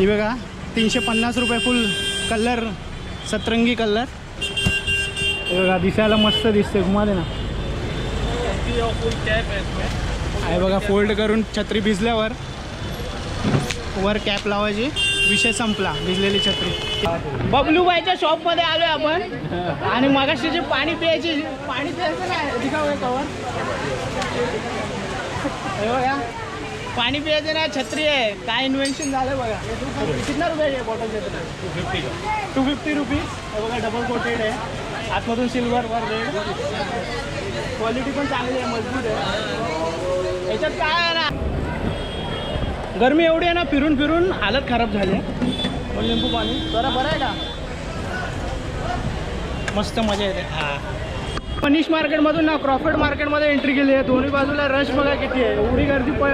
ही बघा तीनशे पन्नास रुपये फुल कलर सतरंगी कलर हे बघा दिसायला मस्त दिसते घुमा दे ना. आहे बघा फोल्ड करून छत्री भिजल्यावर वर कॅप लावायची. विषय संपला भिजलेली छत्री. बबलूबाईच्या बाईच्या शॉपमध्ये आलोय आपण. आणि मगाशी जे पाणी प्यायची पाणी प्यायचं काय दिखाव कवर हे बघा. पाणी प्यायचं ना छत्री आहे. काय इन्व्हेन्शन झालं बघा. कितना रुपये आहे बॉटल छत्री टू फिफ्टी रुपीज हे बघा डबल कोटेड आहे. आतमधून सिल्वर वर रेड क्वालिटी पण चांगली आहे मजबूत आहे. याच्यात काय आहे ना? गरमी एवढी आहे ना फिरून फिरून हालत खराब झाली आहे. लिंबू पाणी. जरा बरं आहे का? मस्त मजा येते. हा. मनीष मार्केटमधून ना क्रॉफर्ड मार्केटमध्ये एंट्री केली आहे. दोन्ही बाजूला रश बघा किती आहे. एवढी गर्दी पण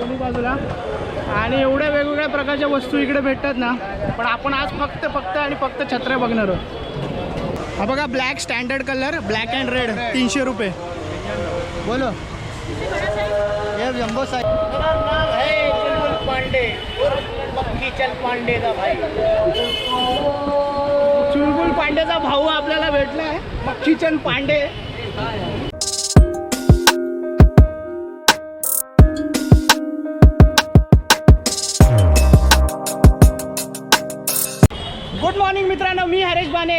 दोन्ही बाजूला. आणि एवढ्या वेगवेगळ्या प्रकारच्या वस्तू इकडे भेटतात ना पण आपण आज फक्त फक्त आणि फक्त छत्र्या बघणार आहोत. हा बघा black standard colour black and red तीनशे रुपये. बोलो. जम्बो साइज पांडे चल पांडे भाई चुलबुल पांडेचा भाऊ आपल्याला भेटला आहे Makkhichand Pandey.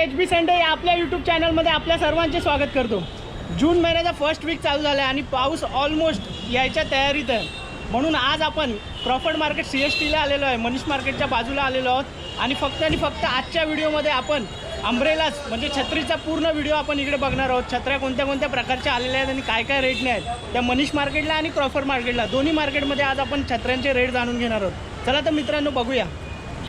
H B Sunday या आपल्या यूट्यूब चॅनलमध्ये आपल्या सर्वांचे स्वागत करतो. जून महिन्याचा फर्स्ट वीक चालू झाला आहे आणि पाऊस ऑलमोस्ट यायच्या तयारीत आहे. म्हणून आज आपण क्रॉफर्ड मार्केट सी एस टीला आलेलो आहे मनीष मार्केटच्या बाजूला आलेलो आहोत. आणि फक्त आणि फक्त आजच्या व्हिडिओमध्ये आपण अंब्रेलाच म्हणजे छत्रीचा पूर्ण व्हिडिओ आपण इकडे बघणार आहोत. छत्र्या कोणत्या कोणत्या प्रकारच्या आलेल्या आहेत आणि काय काय रेटने आहेत. त्या मनीष मार्केटला आणि क्रॉफर्ड मार्केटला दोन्ही मार्केटमध्ये आज आपण छत्र्यांचे रेट जाणून घेणार आहोत. चला तर मित्रांनो बघूया.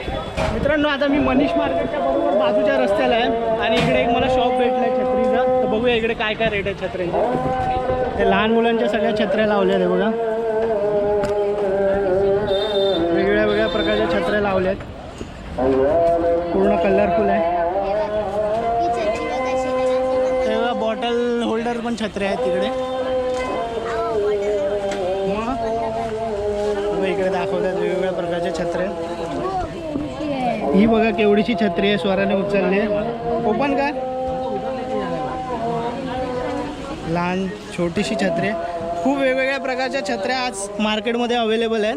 मित्रांनो आता मी मनीष मार्केटच्या बरोबर बाजूच्या रस्त्याला आहे आणि इकडे एक मला शॉप भेटला आहे छत्रीचा. तर बघूया इकडे काय काय रेट आहे छत्र्यांचे ते लहान मुलांच्या सगळ्या छत्र्या लावल्या आहेत बघा. वेगवेगळ्या वेगळ्या प्रकारच्या छत्र्या लावल्या आहेत पूर्ण कलरफुल आहे. तेव्हा बॉटल होल्डर पण छत्र्या आहेत तिकडे. मग? इकडे दाखवतात वेगवेगळ्या प्रकारच्या छत्र्या. ही बघा केवढीची छत्री आहे स्वराने उचलली ओपन काय लहान छोटीशी छत्री आहे. खूप वेगवेगळ्या प्रकारच्या छत्र्या आज मार्केटमध्ये अवेलेबल आहेत.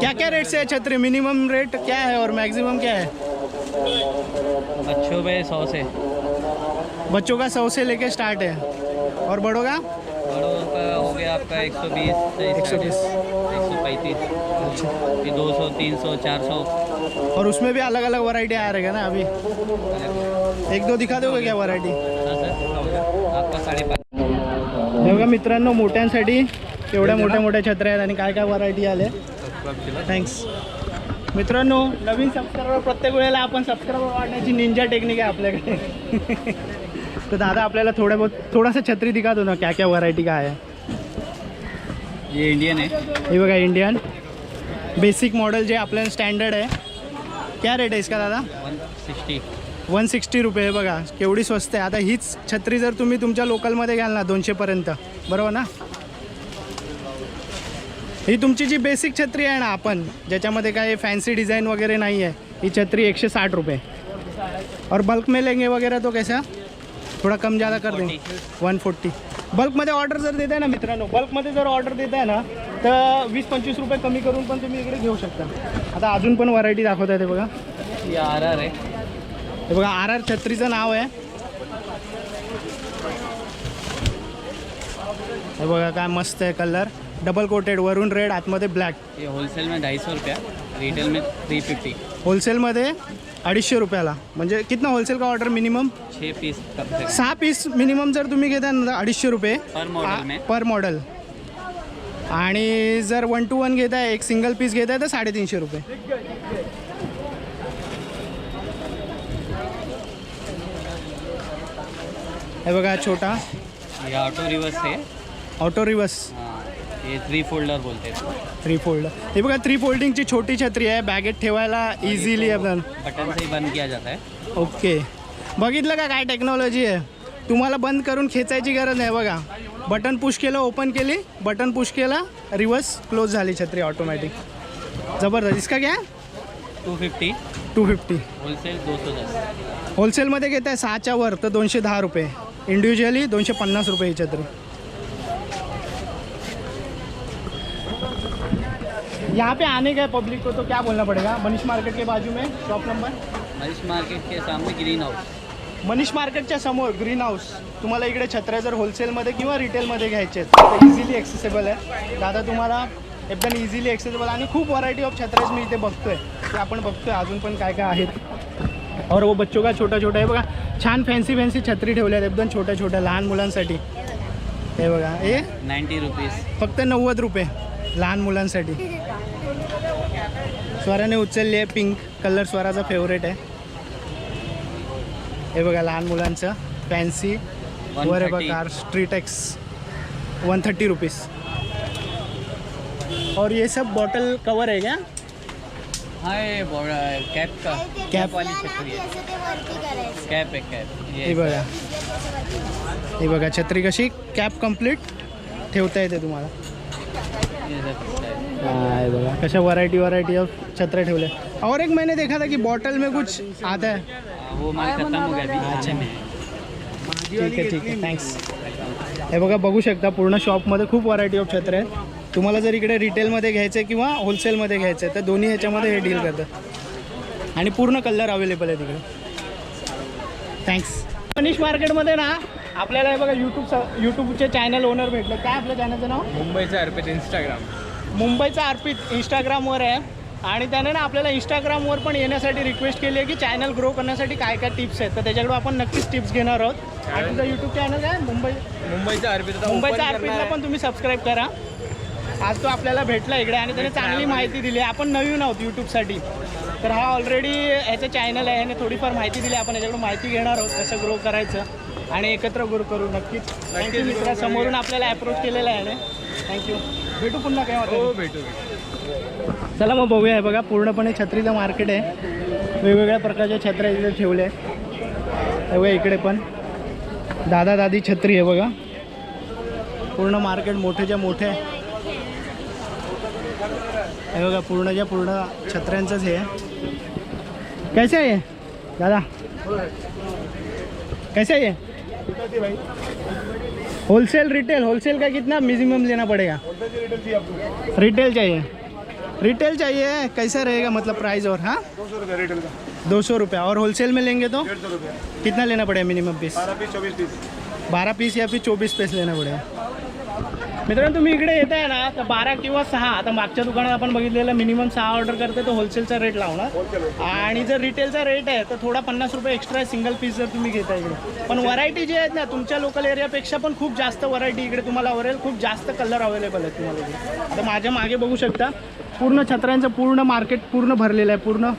क्या क्या रेट से है छतरी? मिनिमम रेट क्या है और मैक्सिमम क्या है बच्चों पे सौ से। बच्चों का सौ से लेके स्टार्ट है. और बड़ों का? बड़ों का हो गया आपका एक सौ बीस से 120 एक सौ पैंतीस। फिर दो सौ तीन सौ चार सौ। और उसमें भी अलग अलग वैरायटी आ रहेगा ना अभी? एक दो दिखा दोगे क्या वैरायटी हाँ आपका साढ़े पाँच। हे बघा मित्रांनो मोठ्यांसाठी एवढ्या मोठ्या मोठ्या छत्र्या आहेत आणि काय काय व्हरायटी आले. थँक्स मित्रांनो नवीन सबस्क्रायबर प्रत्येक वेळेला आपण सबस्क्रायबर वाढण्याची निंजा टेक्निक आहे आपल्याकडे. तर दादा आपल्याला थोड्या बहुत थोडासा छत्री दिखा दो ना क्या क्या व्हरायटी काय आहे. ये इंडियन है हे बघा इंडियन बेसिक मॉडेल जे आपल्याला स्टँडर्ड आहे क्या रेट आहे इसका दादा? वन सिक्सटी वन सिक्स्टी रुपये बघा केवढी स्वस्त आहे. आता हीच छत्री जर तुम्ही तुमच्या लोकलमध्ये घ्याल ना दोनशेपर्यंत बरोबर ना? ही तुमची जी बेसिक छत्री आहे ना आपण ज्याच्यामध्ये काय फॅन्सी डिझाईन वगैरे नाही आहे ही छत्री एकशे साठ रुपये. और बल्क में लेंगे वगैरह तो कैसा? थोडा कम ज़्यादा कर देंगे वन फोर्टी बल्कमध्ये ऑर्डर जर देताय ना मित्रांनो बल्कमध्ये जर ऑर्डर देताय ना तर वीस पंचवीस रुपये कमी करून पण तुम्ही इकडे घेऊ शकता. आता अजून पण व्हरायटी दाखवत आहे ते बघा. आर आर है हे बघा आर आर छत्रीचं नाव आहे. हे बघा काय मस्त आहे कलर डबल कोटेड वरून रेड आतमध्ये ब्लॅक होलसेल में ढाई सौ रुपया. रिटेल में थ्री फिफ्टी होलसेलमध्ये अडीचशे रुपयाला. म्हणजे कितना होलसेल का ऑर्डर मिनिमम छः पीस कम से कम. सहा पीस मिनिमम जर तुम्ही घेताय ना अडीचशे रुपये. पर मॉडल में पर मॉडल आणि जर वन टू वन घेताय एक सिंगल पीस घेताय तर साडेतीनशे रुपये. हे बघा छोटा. ये ऑटो रिवर्स है ऑटो रिवर्स हाँ. ये थ्री फोल्डर बोलते. हैं थ्री फोल्ड. हे बघा थ्री फोल्डिंगची छोटी छत्री आहे. बॅगेत ठेवायला इझिली आपण बटन से ही बंद किया जाता है ओके बघितलं का काय टेक्नॉलॉजी आहे? तुम्हाला बंद करून खेचायची गरज नाही बघा. बटन पुश केलं ओपन केली. बटन पुश केला रिवर्स क्लोज झाली छत्री ऑटोमॅटिक जबरदस्त. इसका क्या? Two fifty two fifty wholesale दो सौ दस होलसेलमध्ये घेत आहे सहाच्या वर तर दोनशे दहा रुपये. इंडिव्हिज्युअली दोनशे पन्नास रुपये ही छत्री. यहाँ पे आने का है पब्लिक को तो क्या बोलना पड़ेगा? मनीष मार्केट के बाजू में शॉप नंबर मनीष मार्केट के सामने ग्रीन हाउस मनीष मार्केटच्या समोर ग्रीन हाऊस तुम्हाला इकडे छत्र्या जर होलसेलमध्ये किंवा रिटेलमध्ये घ्यायचे आहेत इझिली ॲक्सेसेबल आहे. दादा तुम्हाला एकदम इझिली ॲक्सेसेबल आणि खूप व्हरायटी ऑफ छत्र्याच मी इथे बघतोय. ते आपण बघतोय अजून पण काय काय आहेत. और वो बच्चों का छोटा छोटा आहे बघा छान फॅन्सी फॅन्सी छत्री ठेवल्या आहेत एकदम छोट्या छोट्या लहान मुलांसाठी. हे बघा हे? नाइन्टी रुपीज़ फक्त नव्वद रुपये लहान मुलांसाठी. स्वराने उचलली आहे पिंक कलर स्वराचा फेवरेट आहे. हे बघा लहान मुलांचं फॅन्सी वर आहे 130. बघा street X one thirty rupees और ये सब बॉटल कवर है क्या? हाँ ये कैप का। कैप वाली छतरी है। कैप है कैप हे ये बघा। हे बघा छत्री कशी? कॅप कंप्लीट ठेवता येते तुम्हाला. बघा. कशा वैरायटी वैरायटी ऑफ छत्र ठेवले और एक मैंने देखा था कि बॉटल में कुछ आता है. वो माल खत्म गया अभी खाने में। है। ठीक आहे ठीक आहे थँक्स हे बघा बघू शकता पूर्ण शॉपमध्ये खूप व्हरायटी ऑफ छत्र आहेत. तुम्हाला जर इकडे रिटेलमध्ये घ्यायचं आहे किंवा होलसेलमध्ये घ्यायचं आहे तर दोन्ही ह्याच्यामध्ये हे डील करतात. आणि पूर्ण कलर अवेलेबल आहे तिकडे थँक्स मनीष मार्केटमध्ये ना आपल्याला हे बघा यूट्यूब यूट्यूबचे चॅनल ओनर भेटलं. काय आपल्या चॅनलचं नाव? मुंबईचं अर्पित इंस्टाग्राम मुंबईचा अर्पित इंस्टाग्रामवर आहे. आणि त्याने ना आपल्याला इंस्टाग्रामवर पण येण्यासाठी रिक्वेस्ट केली आहे की चॅनल ग्रो करण्यासाठी काय काय टिप्स आहेत. तर त्याच्याकडून आपण नक्कीच टिप्स घेणार आहोत. आणि तुझं यूट्यूब चॅनल आहे मुंबई मुंबईचं अर्पित मुंबईचा अर्पितला पण तुम्ही सबस्क्राईब करा. आज तो आपल्याला भेटला इकडे आणि त्याने चांगली माहिती दिली आपण नवीन आहोत यूट्यूबसाठी तर हा ऑलरेडी ह्याचं चॅनल आहे आणि थोडीफार माहिती दिली आपण याच्याकडून माहिती घेणार आहोत कसं ग्रो करायचं आणि एकत्र ग्रो करू नक्कीच. थँक्यू मित्रा समोरून आपल्याला अप्रोच केलेला आहे याने. थँक्यू भेटू पुन्हा काय. हो भेटू भेटू. चला मग बघूया. हे बघा पूर्णपणे छत्रीचं मार्केट आहे. वेगवेगळ्या प्रकारच्या छत्र्या इथे ठेवल्या आहे हे बघा इकडे पण. दादा दादी छत्री आहे बघा. पूर्ण मार्केट मोठेच्या मोठे. आहे हे बघा पूर्णच्या पूर्ण छत्र्यांचंच हे. आहे कैसे आहे? दादा? कैसे आहे? होलसेल रिटेल होलसेल का कितना मिनिमम लेना पड़ेगा? रिटेल चाहिए। रिटेल चाहिए कैसा रहेगा मतलब प्राइस और हाँ? दो सौ रुपये। और होलसेल में लेंगे तो? कितना लेना पड़ेगा मिनिमम पीस बारह पीस चौबीस पीस। बारा पीस या फिर चौबीस पीस लेना पडेल मित्रांनो तुम्ही इकडे येत आहे ना तर बारा किंवा सहा आता मागच्या दुकानात आपण बघितलेलं मिनिमम सहा ऑर्डर करते तर होलसेलचा रेट लावणार. आणि जर रिटेलचा रेट आहे तर थोडा पन्नास रुपये एक्स्ट्रा सिंगल पीस जर तुम्ही घेता इकडे. पण व्हरायटी जी आहेत ना तुमच्या लोकल एरियापेक्षा पण खूप जास्त व्हरायटी इकडे तुम्हाला आवडेल खूप जास्त कलर अवेलेबल आहेत तुम्हाला इकडे. आता माझ्या मागे बघू शकता पूर्ण छत्र्यांचं पूर्ण मार्केट पूर्ण भरलेलं आहे पूर्ण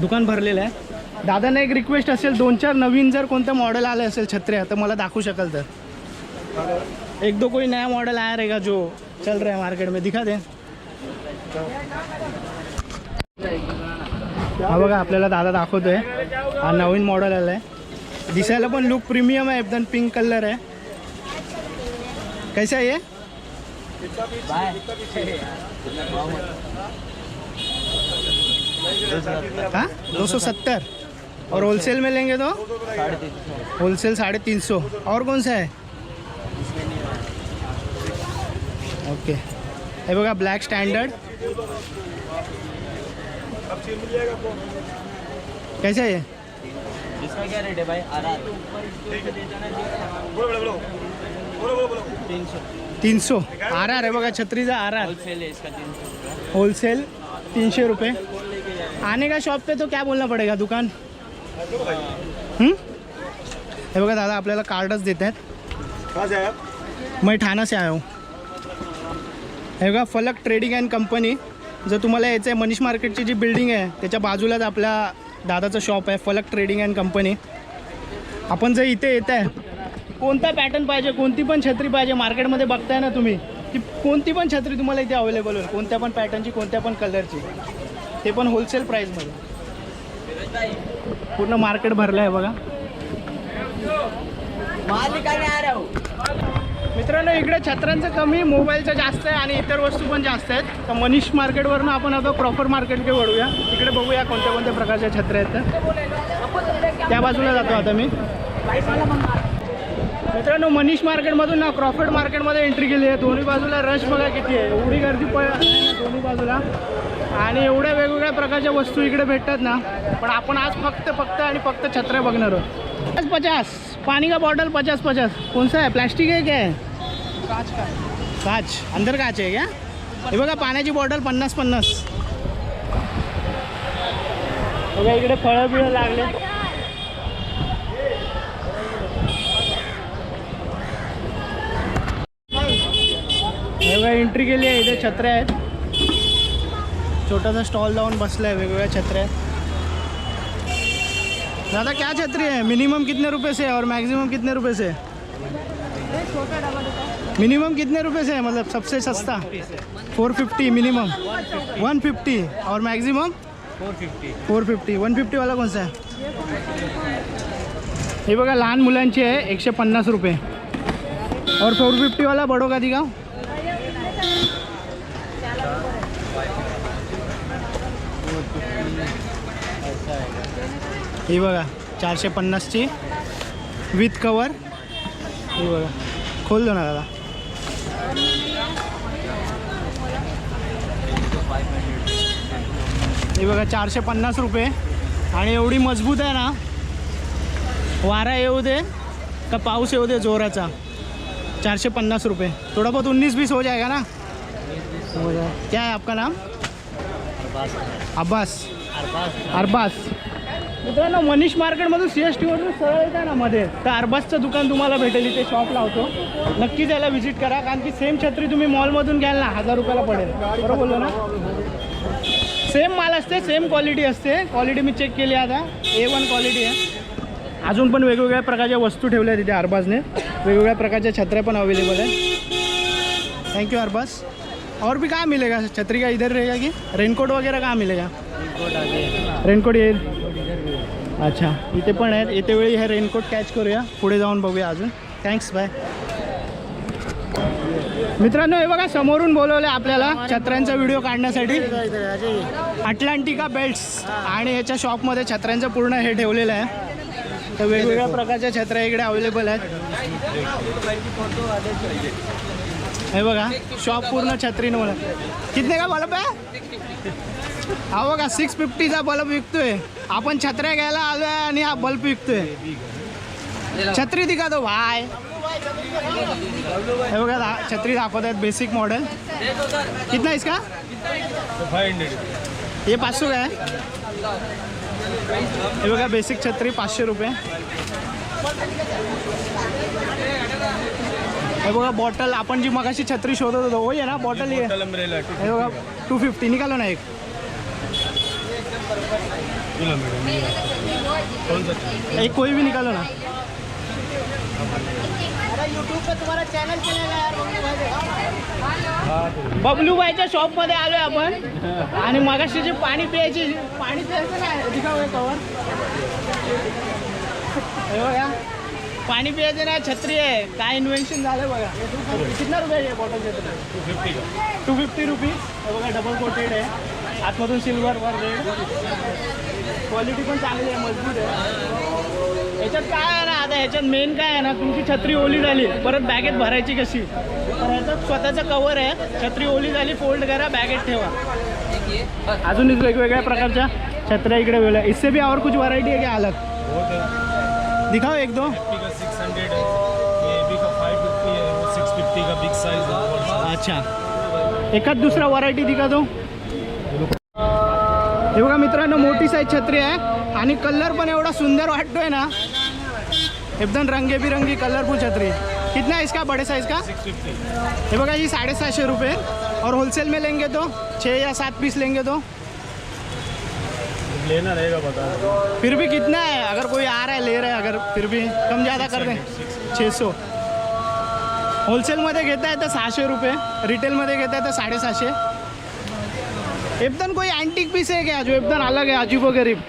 दुकान भरलेलं आहे. दादांना एक रिक्वेस्ट असेल दोन चार नवीन जर कोणतं मॉडेल आलं असेल छत्र्या तर मला दाखवू शकाल तर? एक दो कोई नया मॉडल आया रहेगा जो चल रहा है मार्केट में, दिखा दे। हा बघा, आपल्याला दादा दाखवतोय. हा नवीन मॉडेल आलं दिसायला पण लुक प्रीमियम आहे, एकदम पिंक कलर आहे. कैसा ये हाँ? दो सौ सत्तर. और होलसेल में लेंगे तो? होलसेल साढ़े तीन सौ और कौन सा है? ओके. हे बघा ब्लॅक स्टँडर्ड कैसा है ये? इसका क्या रेट है भाई? आर। आर बोलो बोलो बोलो बोलो बोलो तीन सौ। तीन सौ। आर आर आहे बघा छत्रीचा आर. आर होलसेल है इसका तीन सौ रुपये। होलसेल तीनशे रुपये. आने का शॉप पे तो क्या बोलना पड़ेगा दुकान? हे बघा दादा आपल्याला कार्डच देत आहेत. कहाँ से आए आप? मैं ठाणा से आया हूँ. हे बघा फलक ट्रेडिंग अँड कंपनी जर तुम्हाला यायचं आहे मनीष मार्केटची जी बिल्डिंग आहे त्याच्या बाजूलाच आपल्या दादाचं शॉप आहे फलक ट्रेडिंग अँड कंपनी आपण जर इथे येत आहे कोणता पॅटर्न पाहिजे कोणती पण छत्री पाहिजे मार्केटमध्ये बघताय ना तुम्ही की कोणती पण छत्री तुम्हाला इथे अवेलेबल होईल कोणत्या पण पॅटर्नची कोणत्या पण कलरची ते पण होलसेल प्राईजमध्ये पूर्ण मार्केट भरलं आहे बघा माल निकालने आ रहा हूँ मित्रांनो इकडे छत्रांचं कमी मोबाईलचं जास्त आहे आणि इतर वस्तू पण जास्त आहेत. तर मनीष मार्केटवरनं आपण आता प्रॉपर मार्केटकडे वळूया. इकडे बघूया कोणत्या कोणत्या प्रकारच्या छत्र्या आहेत त्या बाजूला जातो आता मी. मित्रांनो मनीष मार्केटमधून ना क्रॉफर्ड मार्केटमध्ये एंट्री केली आहे. दोन्ही बाजूला रश बघा किती आहे. एवढी गर्दी पण दोन्ही बाजूला. आणि एवढ्या वेगवेगळ्या प्रकारच्या वस्तू इकडे भेटतात ना. पण आपण आज फक्त फक्त आणि फक्त छत्र्या बघणार आहोत. पचास पचास. पाणी का बॉटल पचास पचास? कौन सा है प्लास्टिक है क्या? है काच का काच. अंदर काच आहे क्या हे बघा पाण्याची बॉटल पन्नास पन्नास. बघा इकडे फळं बिळं लागले बघा एंट्री केली आहे. इथे छत्र्या आहेत. छोटासा स्टॉल लावून बसला आहे वेगवेगळ्या छत्र्या आहेत. दादा क्या छतरी है मिनिमम कितने रुपए से और मैक्सिमम कितने रुपए से है? मिनिमम कितने रुपए से है? मतलब सबसे सस्ता? Four fifty minimum. One fifty और maximum? Four fifty. Four fifty. One fifty वाला कोणसा आहे हे? बघा लहान मुलांची आहे एकशे पन्नास रुपये. और फोर फिफ्टीवाला बडो का दिगाव ही बघा चारशे पन्नासची विथ कवर. ही बघा खोल दो ना दादा. हे बघा चारशे पन्नास रुपये. आणि एवढी मजबूत आहे ना वारा येऊ दे का पाऊस येऊ दे जोराचा. चारशे पन्नास रुपये. थोड़ा बहुत उन्नीस बीस हो जाएगा ना? हो जाए क्या है आपका नाम? अब्बास. अरबास. मित्रांनो मनीष मार्केटमधून सी एस टीवरून सरळ येतं ना मध्ये. तर अरबासचं दुकान तुम्हाला भेटेल इथे शॉप लावतो नक्की त्याला व्हिजिट करा कारण की सेम छत्री तुम्ही मॉलमधून घ्याल ना हजार रुपयाला पडेल. बरोबर बोललो ना? सेम माल असते सेम क्वालिटी असते. क्वालिटी मी चेक केली आता. ए वन क्वालिटी आहे. अजून पण वेगवेगळ्या प्रकारच्या वस्तू ठेवल्या आहेत तिथे अरबाजने. वेगवेगळ्या प्रकारच्या छत्र्या पण अवेलेबल आहे थँक्यू अरबाज. और भी कहाँ मिलेगा? छतरी का इधर रहेगा कि? रेनकोट वगैरह कहाँ मिलेगा? रेनकोट येईल अच्छा इथे पण आहेत. येते वेळी हे रेनकोट कॅच करूया. पुढे जाऊन बघूया अजून. थँक्स बाय मित्रांनो हे बघा समोरून बोलवलं आपल्याला छत्र्यांचा व्हिडिओ काढण्यासाठी. अटलांटिका बेल्ट्स आणि याच्या शॉपमध्ये छत्र्यांचं पूर्ण हे ठेवलेलं आहे. तर वेगवेगळ्या प्रकारच्या छत्र्या इकडे अवेलेबल आहेत. हे बघा शॉप पूर्ण छत्रीनं मला कितने का बल्ब आहे? हा बघा सिक्स फिफ्टीचा बल्ब विकतोय. आपण छत्र्या घ्यायला आलोय आणि हा बल्ब विकतोय. छत्री दिखा तो भाय हे बघा दा- छत्री दाखवत आहेत बेसिक मॉडेल कितना इसका फाय हंड्रेड हे पाचशे काय हे बघा बेसिक छत्री पाचशे रुपये. हे बघा बॉटल आपण जी मगाशी छत्री शोधत होतो होय ना बॉटल ही बघा टू फिफ्टी निघालो ना एक? एक कोई भी निकालो ना? बबलू बाईच्या शॉपमध्ये आलोय आपण. आणि मगाशी जे पाणी प्यायची पाणी प्यायचं नाही दिखाव कवर पाणी प्यायचं नाही छत्री आहे. काय इन्व्हेन्शन झालं बघा. कितना रुपये बॉटल छत्री टू फिफ्टी रुपीज हे बघा डबल कोटेड आहे. आतमधून सिल्वर वर रेड क्वालिटी पण चांगली आहे मजबूत आहे. याच्यात काय आहे ना आता ह्याच्यात मेन काय आहे ना तुमची छत्री ओली झाली परत बॅगेत भरायची कशी? तर ह्याच्यात स्वतःचं कवर आहे छत्री ओली झाली फोल्ड करा बॅगेत ठेवा. अजून वेगवेगळ्या प्रकारच्या छत्र्या इकडे वेगळ्या इससे भी और कुछ वैरायटी है क्या अलग दिखाओ एक दो. का बी का का अच्छा. एखाद दुसरा व्हरायटी दिका तो हे बघा मित्रांनो मोठी साईज छत्री आहे. आणि कलर पण एवढा सुंदर वाटतोय ना. एकदम रंगीबिरंगी कलरफुल छत्री. कितना है इसका? बड़े साइज का? ये बघा ये साढ़े सात सौ रुपये. और होलसेल में लेंगे तो छः या सात पीस लेंगे तो. लेना रहेगा बता फिर भी कितना है? अगर कोई आ रहा है ले रहा है अगर फिर भी कम ज़्यादा कर दें। छः सौ। होलसेलमध्ये घेताय तर सहाशे रुपये. रिटेलमध्ये घेताय तर साडेसहाशे. एकदम कोई एंटीक पीस है क्या? जो एकदम अलग है अजीबो गरीब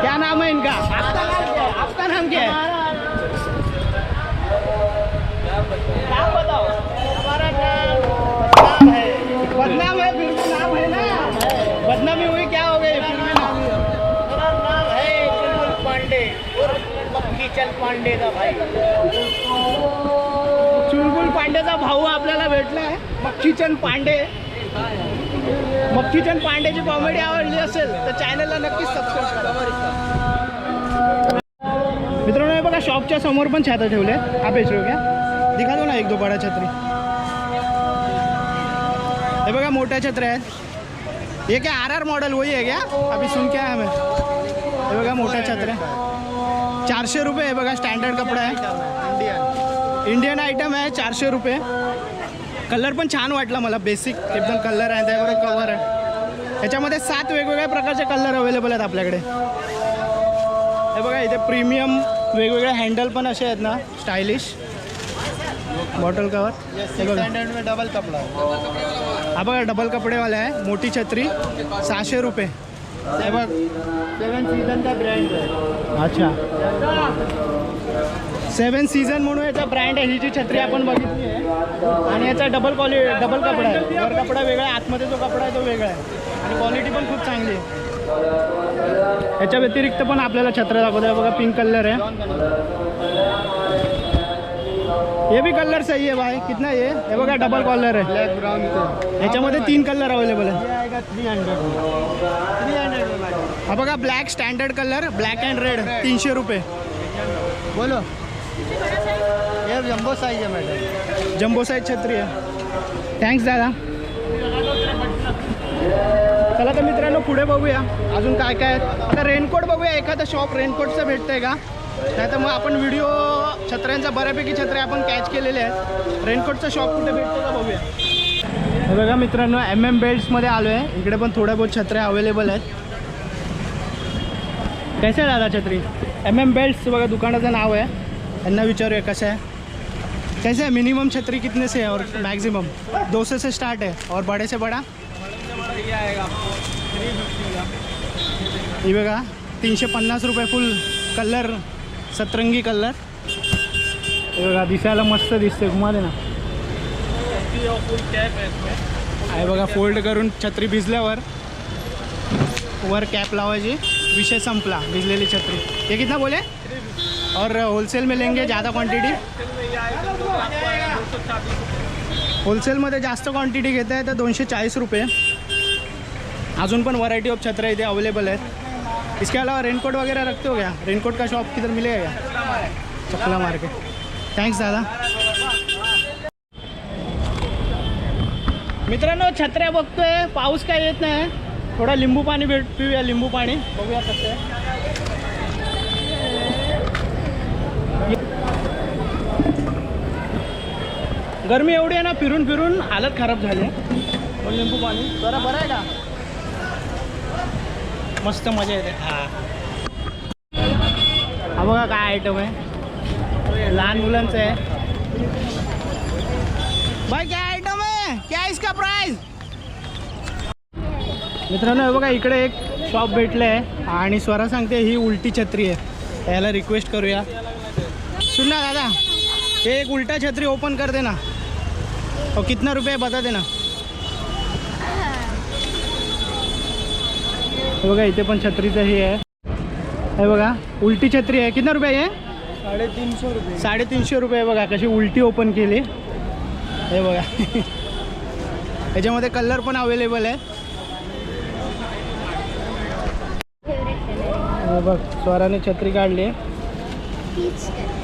क्या नाम है इनका? आपका नाम क्या है? बताओ हमारा नाम बदनाम है बदनाम है नाम है बदनामी हुई, क्या हो गई नाम मेरा नाम पांडे पांडे का भाई। पांडेचा भाऊ आपल्याला भेटला आहे. मक्षीचंद पांडे. मक्षीचंद पांडेची कॉमेडी आवडली असेल तर चॅनलला नक्कीच सबस्क्राईब करा. मित्रांनो हे बघा शॉपच्या समोर पण छाता ठेवले आप बेच रहे दिखा दो ना एक दो बड़ा छत्री. हे बघा मोठ्या छत्र्या आहेत. हे क्या आर आर मॉडेल वही आहे क्या? अभी सुन क्या है हमें? हे बघा मोठ्या छत्र्या चारशे रुपये आहे बघा स्टँडर्ड कपडा आहे. इंडियन आयटम आहे चारशे रुपये. कलर पण छान वाटला मला बेसिक एकदम कलर आहे त्याबरोबर कवर आहे. याच्यामध्ये सात वेगवेगळ्या प्रकारचे कलर अवेलेबल आहेत आपल्याकडे. हे बघा इथे प्रीमियम वेगवेगळे हँडल पण असे आहेत ना स्टायलिश बॉटल कवर हे बघा. डबल कपड़ा हा बघा डबल कपडेवाला आहे मोठी छत्री सहाशे रुपये. हे बघ सेवन सीजन का ब्रांड अच्छा. सेवन सीझन म्हणून याचा ब्रँड आहे. ही जी छत्री आपण बघितली आहे. आणि याचा डबल क्वालि डबल कपडा आहे. वर कपडा वेगळा आहे आतमध्ये जो कपडा आहे तो वेगळा आहे. आणि क्वालिटी पण खूप चांगली आहे. याच्या व्यतिरिक्त पण आपल्याला छत्र दाखवतो आहे बघा पिंक कलर आहे. ये भी कलर सही है भाई. कितना ये हे? बघा डबल कॉलर आहे. ब्लैक ब्राउन का याच्यामध्ये तीन कलर अवेलेबल आहे. थ्री हंड्रेड थ्री हंड्रेड हा बघा black standard colour black and red तीनशे रुपये. बोलो. ये जम्बो साइज है मैडम जम्बो साइज छत्री आहे थँक्स दादा। चला तर मित्रांनो पुढे बघूया. अजून काय काय आता रेनकोट बघूया. एखादं शॉप रेनकोटचं भेटतंय का? नाही तर मग आपण व्हिडिओ छत्र्यांचा बऱ्यापैकी छत्र्या आपण कॅच केलेले आहेत. रेनकोटचं शॉप कुठे भेटतं का बघूया. बघा मित्रांनो एम एम बेल्ट्समध्ये आलो आहे इकडे पण थोड्या बहुत छत्र्या अवेलेबल आहेत. कसे दादा छत्री? एम एम बेल्ट्स बघा दुकानाचं नाव आहे. यांना विचारूया कसं आहे? कैसे है मिनिमम छतरी कितने से है और मैक्सिमम दो सौ से स्टार्ट है और बड़े से बड़ा? हे बघा तीनशे पन्नास रुपये फुल कलर सतरंगी कलर हे बघा दिसायला मस्त दिसते घुमा दे ना. आहे बघा फोल्ड करून छत्री भिजल्यावर वर कॅप लावायची. विषय संपला भिजलेली छत्री. ये कितना बोले? और होलसेल में लेंगे ज़्यादा क्वांटिटी होलसेलमध्ये जास्त क्वांटिटी घेत आहे तर दोनशे चाळीस रुपये. अजून पण व्हरायटी ऑफ छत्र्या इथे अवेलेबल आहेत. इसके अलावा रेनकोट वगैरह रखते हो क्या? रेनकोट का शॉप किधर मिलेगा क्या? चकला मार्केट थँक्स दादा. मित्रांनो छत्र्या बघतोय. पाऊस काय येत नाही. थोडा लिंबू पाणी भेट पिऊया लिंबू पाणी. बघूया कसं आहे गरमी एवढी आहे ना फिरून फिरून हालत खराब झाली आहे. लिंबू पाणी? जरा बरं आहे का मस्त मजा येते. हा. हा बघा काय आयटम आहे. लहान मुलांचं आहे. भाई क्या आयटम है क्या इसका प्राइस मित्रांनो बघा इकडे एक शॉप भेटलं आहे आणि स्वरा सांगते ही उलटी छत्री आहे. त्याला रिक्वेस्ट करूया. सुन ना दादा एक उलटा छत्री ओपन कर देना. और कितना रुपये बता देना. हे बघा इथे पण छत्रीचं हे आहे. हे बघा उलटी छत्री आहे. कितना रुपये आहे साढ़े तीन सौ रुपये. साडेतीनशे रुपये बघा कशी उलटी ओपन केली. हे बघा. याच्यामध्ये कलर पण अवेलेबल आहे. हे बघ स्वराने छत्री काढली आहे.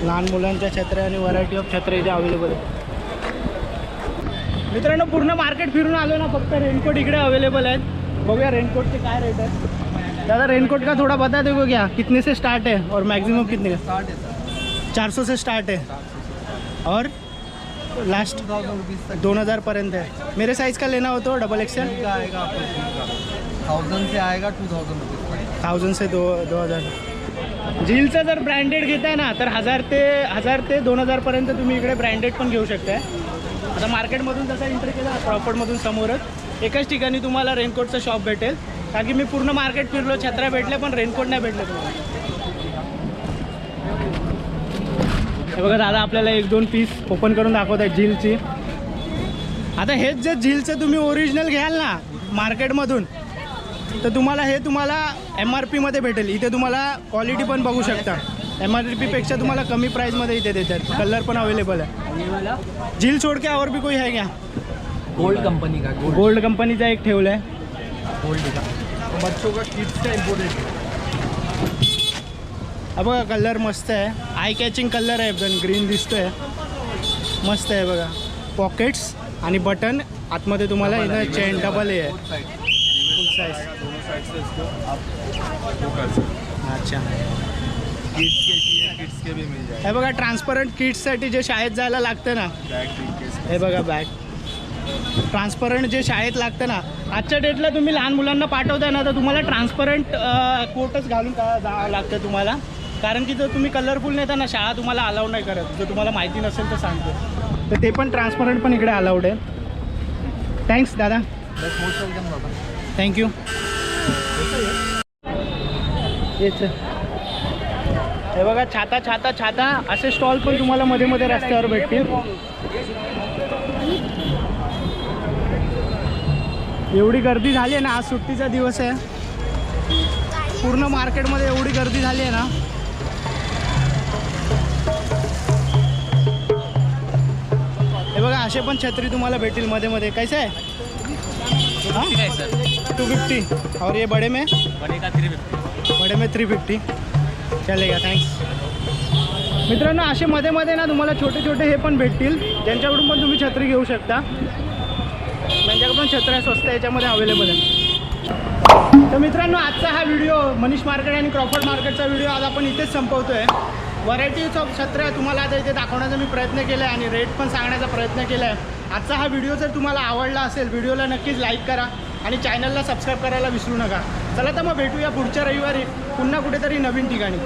लहान मुलांच्या छत्र्या आणि व्हरायटी ऑफ छत्र्या इथे अवेलेबल आहे मित्रांनो पूर्ण मार्केट फिरून आलो ना फक्त रेनकोट इकडे अवेलेबल आहेत. बघूया रेनकोटचे काय रेट आहेत. दादा रेनकोट का थोड़ा बता देखो क्या कितने से स्टार्ट है और मैक्सिमम कितने का चार सौ से स्टार्ट है और लास्ट दोन हज़ार पर्यंत है मेरे साइज़ का लेना हो तो डबल एक्सेल का आएगा थाउजेंड से आएगा टू थाउजेंड थाउजंड से दो दो हजार. झीलचं जर ब्रँडेड घेताय ना तर हजार ते हजार ते दोन हजारपर्यंत तुम्ही इकडे ब्रँडेड पण घेऊ शकताय. आता मार्केटमधून तसा एंट्री केला प्रॉपर्टमधून समोरच. एकाच ठिकाणी तुम्हाला रेनकोटचं शॉप भेटेल. कारण की मी पूर्ण मार्केट फिरलो छत्र्या भेटल्या पण रेनकोट नाही भेटले तुम्हाला. हे बघा दादा आपल्याला एक दोन पीस ओपन करून दाखवत आहे झीलची. आता हेच जर झीलचं तुम्ही ओरिजिनल घ्याल ना मार्केटमधून तर तुम्हाला हे तुम्हाला एम आर पीमध्ये भेटेल. इथे तुम्हाला क्वालिटी पण बघू शकता. एम आर पी पेक्षा तुम्हाला कमी प्राइसमध्ये इथे देतात. कलर पण अवेलेबल आहे. झील छोड़ के और भी कोई है क्या? गोल्ड कंपनी का गोल्ड गोल्ड कंपनीचा एक ठेवला आहे. गोल्ड का? बच्चों का किड्स का इम्पोर्टेड हा। बघा कलर मस्त आहे. आय कॅचिंग कलर आहे एकदम. ग्रीन दिसतोय. मस्त आहे बघा. पॉकेट्स आणि बटन आतमध्ये तुम्हाला इथं चेन डबल हे आहे. फुल साईज दोनों साइड से इसको आप वो कर सकते अच्छा. किड्स के चाहिए किड्स के भी मिल जाएगा। हे बघा ट्रान्सपरंट किड्ससाठी जे शाळेत जायला लागतं ना बैग हे बघा बॅग ट्रान्सपरंट जे शाळेत लागतं ना आजच्या डेटला तुम्ही लहान मुलांना पाठवताय ना तर तुम्हाला ट्रान्सपरंट कोटच घालून का जावं लागतं तुम्हाला? कारण की जर तुम्ही कलरफुल नेता ना शाळा तुम्हाला अलाउड नाही करत. जर तुम्हाला माहिती नसेल तर सांगतो. तर ते पण ट्रान्सपरंट पण इकडे अलाउड आहे. थँक्स दादा. थँक्यू हेच हे बघा छाता छाता छाता. असे स्टॉल पण तुम्हाला मध्ये मध्ये रस्त्यावर भेटतील. एवढी गर्दी झाली आहे ना आज सुट्टीचा दिवस आहे. पूर्ण मार्केटमध्ये एवढी गर्दी झाली आहे ना. हे बघा असे पण छत्री तुम्हाला भेटतील मध्ये मध्ये. कैसे आहे आहे सर टू फिफ्टी और ये बड़े में? बडे का थ्री फिफ्टी बड़े में थ्री फिफ्टी चलेगा थँक्स मित्रांनो असे मध्ये मध्ये ना तुम्हाला छोटे छोटे हे पण भेटतील. ज्यांच्याकडून पण तुम्ही छत्री घेऊ शकता. त्यांच्याकडे पण छत्र्या स्वस्त याच्यामध्ये अवेलेबल आहे. तर मित्रांनो आजचा हा व्हिडिओ मनीष मार्केट आणि क्रॉफर्ड मार्केटचा व्हिडिओ आज आपण इथेच संपवतोय. व्हरायटीज ऑफ छत्र्या तुम्हाला आता इथे दाखवण्याचा मी प्रयत्न केला आहे आणि रेट पण सांगण्याचा प्रयत्न केला आहे आजचा हा व्हिडिओ जर तुम्हाला आवडला असेल व्हिडिओला नक्कीच लाईक करा आणि चॅनलला सबस्क्राईब करायला विसरू नका. चला तर मग भेटूया पुढच्या रविवारी पुन्हा कुठेतरी नवीन ठिकाणी.